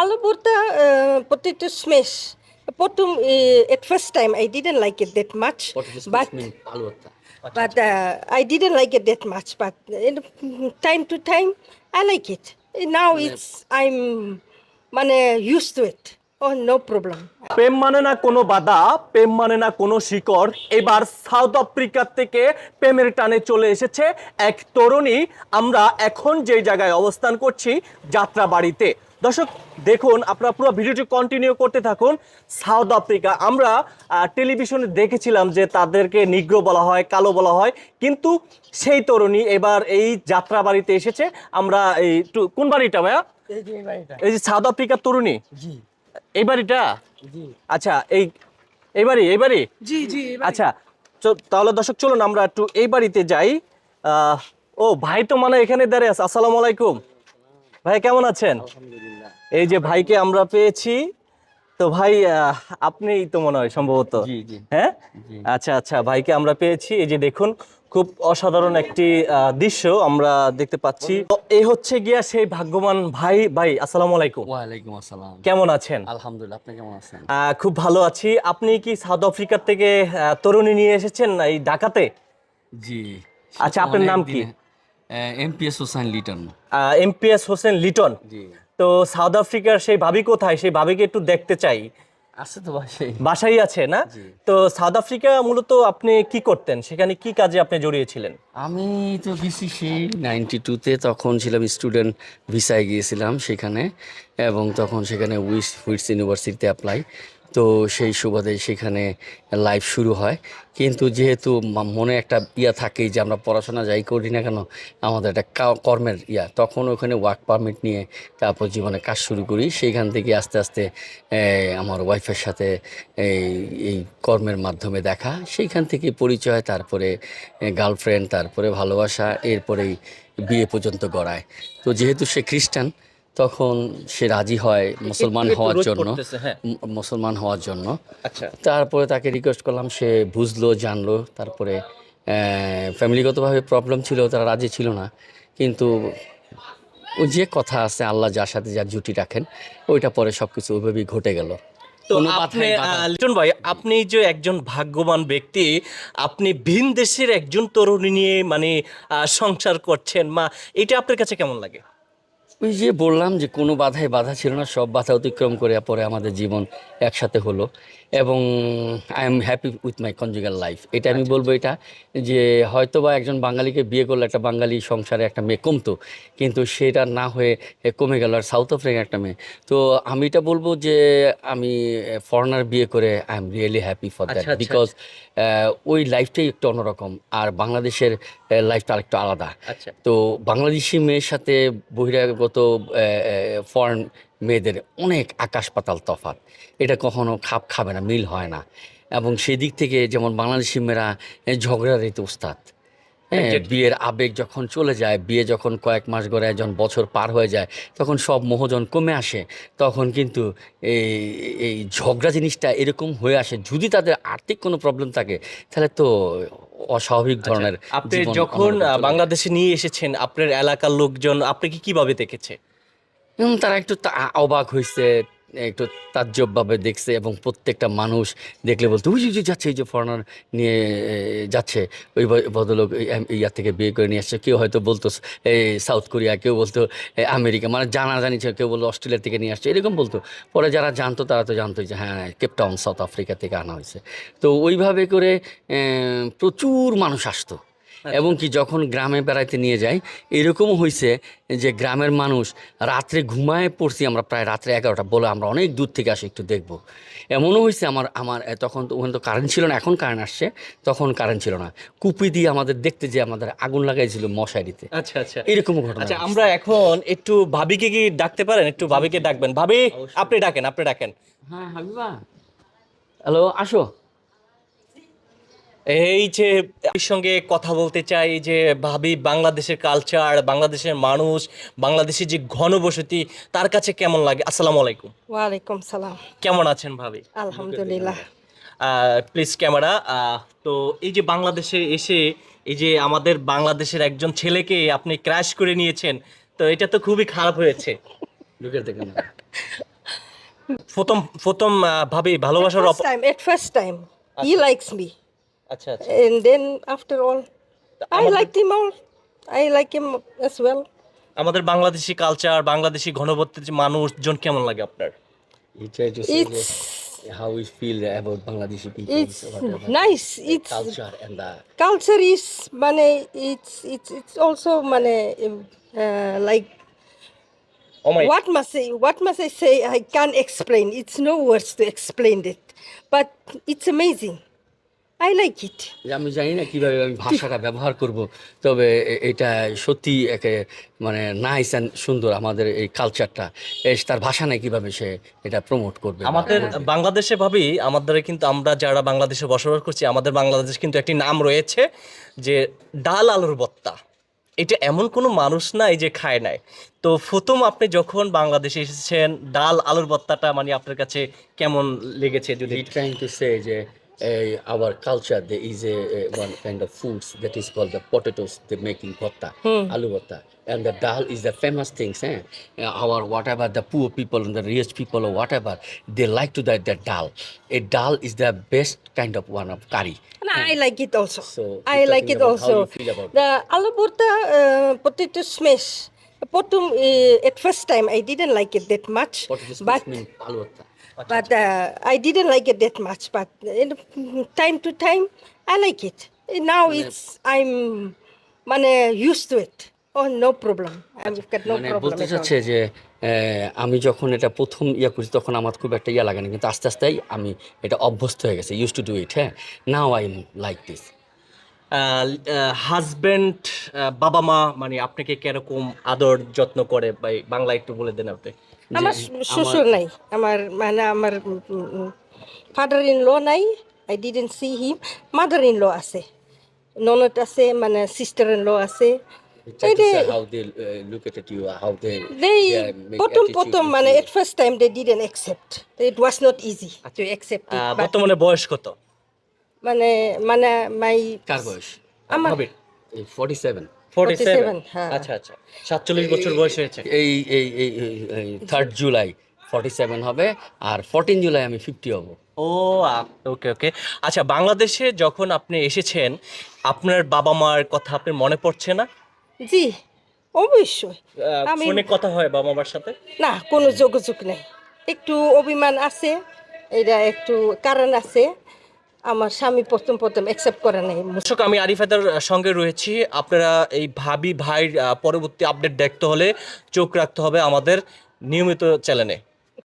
আলু ভর্তা প্রতিটি স্মেশ প্রথম at first time I didn't like it that much but I didn't like it that much but time to time I like it now it's I am মানে use to it O no problem প্রেম মানে না কোনো বাধা প্রেম মানে না কোনো শিকড় এবার সাউথ আফ্রিকার থেকে প্রেমের টানে চলে এসেছে এক তরুণী আমরা এখন যে জায়গায় অবস্থান করছি যাত্রা বাড়িতে দর্শক দেখুন আপনারা পুরো ভিডিওটি কন্টিনিউ করতে থাকুন। সাউথ আফ্রিকা আমরা টেলিভিশনে দেখেছিলাম যে তাদেরকে নিগ্র বলা হয় কালো বলা হয় কিন্তু সেই তরুণী এবার এই যাত্রা বাড়িতে এসেছে। আমরা এই কোন বাড়িটা ভাইয়া? এই যে সাউথ আফ্রিকার তরুণী? এই বাড়িটা? আচ্ছা এই এই বাড়ি এই বাড়ি? জি জি আচ্ছা তাহলে দর্শক চলুন আমরা একটু এই বাড়িতে যাই। ও ভাই তো মানে এখানে দাঁড়িয়ে আছে। আসসালামু আলাইকুম। ভাই কেমন আছেন? এই যে ভাইকে আমরা পেয়েছি তো ভাই আহ, আপনিই তো মনে হয় সম্ভবত। হ্যাঁ? আচ্ছা আচ্ছা ভাইকে আমরা পেয়েছি। এই যে দেখুন খুব অসাধারণ একটি দৃশ্য আমরা দেখতে পাচ্ছি। তো এই হচ্ছে গিয়া সেই ভাগ্যবান ভাই ভাই আসসালামু আলাইকুম। ওয়ালাইকুম আসসালাম। কেমন আছেন? আলহামদুলিল্লাহ আপনি কেমন আছেন? আহ, খুব ভালো আছি। আপনি কি সাউথ আফ্রিকার থেকে তরুণী নিয়ে এসেছেন এই ঢাকাতে? জি। আচ্ছা, আপনার নাম কি? এমপিএস হোসেন লিটন। এমপিএস হোসেন লিটন। জি। তো সাউথ আফ্রিকার সেই ভাবি কোথায়? সেই ভাবিকে একটু দেখতে চাই। আছে তো বাসায়। বাসাই আছে না? তো সাউথ আফ্রিকা মূলত আপনি কি করতেন? সেখানে কি কাজে আপনি জড়িয়েছিলেন? আমি তো গেছি সেই নাইনটি টুতে তখন ছিলাম স্টুডেন্ট ভিসায় গিয়েছিলাম সেখানে এবং তখন সেখানে উইস হুইটস ইউনিভার্সিটিতে অ্যাপ্লাই তো সেই সুবাদে সেখানে লাইফ শুরু হয়। কিন্তু যেহেতু মনে একটা ইয়া থাকেই যে আমরা পড়াশোনা যাই করি না কেন, আমাদের একটা কর্মের ইয়া। তখন ওখানে ওয়ার্ক পারমিট নিয়ে তারপর জীবনে কাজ শুরু করি। সেইখান থেকে আস্তে আস্তে আমার ওয়াইফের সাথে এই এই কর্মের মাধ্যমে দেখা। সেইখান থেকে পরিচয়, তারপরে গার্লফ্রেন্ড তারপরে ভালোবাসা, এরপরেই বিয়ে পর্যন্ত গড়ায়। তো যেহেতু সে খ্রিস্টান তখন সে রাজি হয় মুসলমান হওয়ার জন্য। হ্যাঁ। মুসলমান হওয়ার জন্য। আচ্ছা। তারপরে তাকে রিকোয়েস্ট করলাম সে বুঝলো জানলো। তারপরে ফ্যামিলিগতভাবে প্রবলেম ছিল তারা রাজি ছিল না। কিন্তু ওই যে কথা আছে আল্লাহ যার সাথে যার জুটি রাখেন ওইটা পরে সব কিছু ওইভাবেই ঘটে গেল। তো আপনি লিটন ভাই আপনি যে একজন ভাগ্যবান ব্যক্তি আপনি ভিন দেশের একজন তরুণী নিয়ে মানে সংসার করছেন মা এটা আপনার কাছে কেমন লাগে? ওই যে বললাম যে কোনো বাধায় বাধা ছিল না, সব বাধা অতিক্রম করে পরে আমাদের জীবন একসাথে হলো। এবং I am happy with my conjugal life এটা আমি বলব এটা যে হয়তো বা একজন বাঙালিকে বিয়ে করলে একটা বাঙালি সংসারে একটা মেয়ে কমতো কিন্তু সেটা না হয়ে কমে গেল। আর সাউথ আফ্রিকার একটা মেয়ে। তো আমি এটা বলব যে আমি ফরেনার বিয়ে করে I am really happy for that আচ্ছা, আচ্ছা, বিকজ ওই লাইফটাই একটু অন্যরকম। আর বাংলাদেশের লাইফটা আরেকটু আলাদা। আচ্ছা। তো বাংলাদেশি মেয়ের সাথে বহিরাগত ফরেন মেয়েদের অনেক আকাশ পাতাল তফাৎ। এটা কখনো খাপ খাবে না মিল হয় না। এবং সেই দিক থেকে যেমন বাংলাদেশি মেয়েরা এ, ঝগড়া রীতি উস্তাদ হ্যাঁ বিয়ের আবেগ যখন চলে যায় বিয়ে যখন কয়েক মাস গড়ে যখন বছর পার হয়ে যায় তখন সব মোহজন কমে আসে। তখন কিন্তু এই এই ঝগড়া জিনিসটা এরকম হয়ে আসে। যদি তাদের আর্থিক কোনো প্রবলেম থাকে তাহলে তো অস্বাভাবিক ধরনের আচ্ছা, আপনি যখন। বাংলাদেশে নিয়ে এসেছেন আপনার এলাকার লোকজন আপনাকে কীভাবে দেখেছে? এবং তারা একটু অবাক হয়েছে একটু তাজ্জবভাবে দেখছে এবং প্রত্যেকটা মানুষ দেখলে বলতো ওই যে যাচ্ছে এই যে ফরেনার নিয়ে যাচ্ছে ওই ভদ্রলোক ইয়ার থেকে বিয়ে করে নিয়ে আসছে। কেউ হয়তো বলতো এই সাউথ কোরিয়া কেউ বলতো আমেরিকা মানে জানা জানি ছিল, কেউ বলতো অস্ট্রেলিয়া থেকে নিয়ে আসছে এরকম বলতো। পরে যারা জানতো তারা তো জানতো যে হ্যাঁ কেপটাউন সাউথ আফ্রিকা থেকে আনা হয়েছে। তো ওইভাবে করে প্রচুর মানুষ আসতো। এবং কি যখন গ্রামে বেড়াইতে নিয়ে যাই এরকমও হয়েছে যে গ্রামের মানুষ রাত্রে ঘুমায় পড়ছি আমরা প্রায় রাত্রে এগারোটা বলে আমরা অনেক দূর থেকে আসি একটু দেখব। এমনও হয়েছে আমার আমার তখন তো ওখানে তো কারেন্ট ছিল না এখন কারেন্ট আসছে তখন কারেন্ট ছিল না। কুপি দিয়ে আমাদের দেখতে যে আমাদের আগুন লাগাইছিল মশারিতে। আচ্ছা আচ্ছা। এরকমও ঘটনা আচ্ছা আমরা এখন একটু ভাবিকে কি ডাকতে পারেন? একটু ভাবিকে ডাকবেন। ভাবি আপনি ডাকেন আপনি ডাকেন। হ্যাঁ হাবিবা। হ্যালো আসো। এই যে এর সঙ্গে কথা বলতে চাই যে ভাবি বাংলাদেশের কালচার বাংলাদেশের মানুষ বাংলাদেশের যে ঘনবসতি তার কাছে কেমন লাগে? আসসালামু আলাইকুম। ওয়ালাইকুম সালাম। কেমন আছেন ভাবি? আলহামদুলিল্লাহ। প্লিজ ক্যামেরা তো এই যে বাংলাদেশে এসে এই যে আমাদের বাংলাদেশের একজন ছেলেকে আপনি ক্র্যাশ করে নিয়েছেন তো এটা তো খুবই খারাপ হয়েছে। লুকের দেখে না। প্রথম প্রথম ভাবি ভালোবাসার First time time, at first আচ্ছা আচ্ছা And then after all, I আমাদের- liked him all. I like him as well. আমাদের বাংলাদেশি কালচার বাংলাদেশি ঘনবর্তী মানুষজন কেমন লাগে আপনার He tried to say It's that how we feel about Bangladeshi people. it's whatever, nice. It's culture and the culture is mane. It's it's it's also um, uh, like O what must I what must I say? I can't explain. It's no words to explain it, but it's amazing. Like it. যে আমি জানি না কীভাবে আমি ভাষাটা ব্যবহার করব তবে এটা সত্যি একে মানে নাইস অ্যান্ড সুন্দর আমাদের এই কালচারটা তার ভাষা নেই কীভাবে সে এটা প্রমোট করবে আমাদের বাংলাদেশে ভাবি আমাদের কিন্তু আমরা যারা বাংলাদেশে বসবাস করছি আমাদের বাংলাদেশ কিন্তু একটি নাম রয়েছে যে ডাল আলুর বত্তা। এটা এমন কোনো মানুষ নাই যে খায় নাই। তো প্রথম আপনি যখন বাংলাদেশে এসেছেন ডাল আলুর বত্তাটা মানে আপনার কাছে কেমন লেগেছে যদি trying to say যে uh, our culture there is a, one kind of foods that is called the potatoes they making bhatta alu bhatta and the dal is the famous things eh? Our whatever the poor people and the rich people or whatever they like to that that dal a dal is the best kind of one of curry And I like it also. So, I like it also. you feel about the aloo burta uh, potato smash. Potom, uh, at first time, I didn't like it that much. but but uh, I didn't like it that much. But in, time to time, I like it. Now it's I'm mane, used to it. Oh, no problem. I've got no মানে problem. বলতে. চাচ্ছে যে আমি যখন এটা প্রথম ইয়া করছি তখন আমার খুব একটা ইয়া লাগে না কিন্তু আস্তে আস্তেই আমি এটা অভ্যস্ত হয়ে গেছে ইউজ টু ডু ইট হ্যাঁ now I like this husband বাবা মা মানে আপনাকে কীরকম আদর যত্ন করে? বা বাংলা একটু বলে দেন আপনি। আমার শ্বশুর নাই। আমার মানে আমার ফাদার ইন ল নাই। I didn't see him mother in law আছে ননদ আছে। মানে সিস্টার ইন ল আছে uh, look at you, how they, they their make প্রথম প্রথম মানে you. at first time they didn't accept. It was not easy to accept it আহ, বর্তমানে বয়স কত? মানে মানে মাই কার বয়স? আমার ফর্টি সেভেন ফোর্টি 47, হ্যাঁ। আচ্ছা আচ্ছা। সাতচল্লিশ বছর বয়স হয়েছে। এই এই এই থার্ড জুলাই ফর্টি সেভেন হবে আর ফোরটিন জুলাই আমি ফিফটি হব। ও ওকে ওকে আচ্ছা বাংলাদেশে যখন আপনি এসেছেন আপনার বাবা মার কথা আপনার মনে পড়ছে না? জি অবশ্যই। আহ, আমি- ফোনে কথা হয় বাবা মার সাথে? না কোনো যোগাযোগ নেই। একটু অভিমান আছে এটা একটু কারণ আছে। আমার স্বামী প্রথম প্রথম অ্যাকসেপ্ট করে নাই। দর্শক, আমি আরিফাদার সঙ্গে রয়েছি। আপনারা এই ভাবি ভাইয়ের পরবর্তী আপডেট দেখতে হলে চোখ রাখতে হবে আমাদের নিয়মিত চ্যানেলে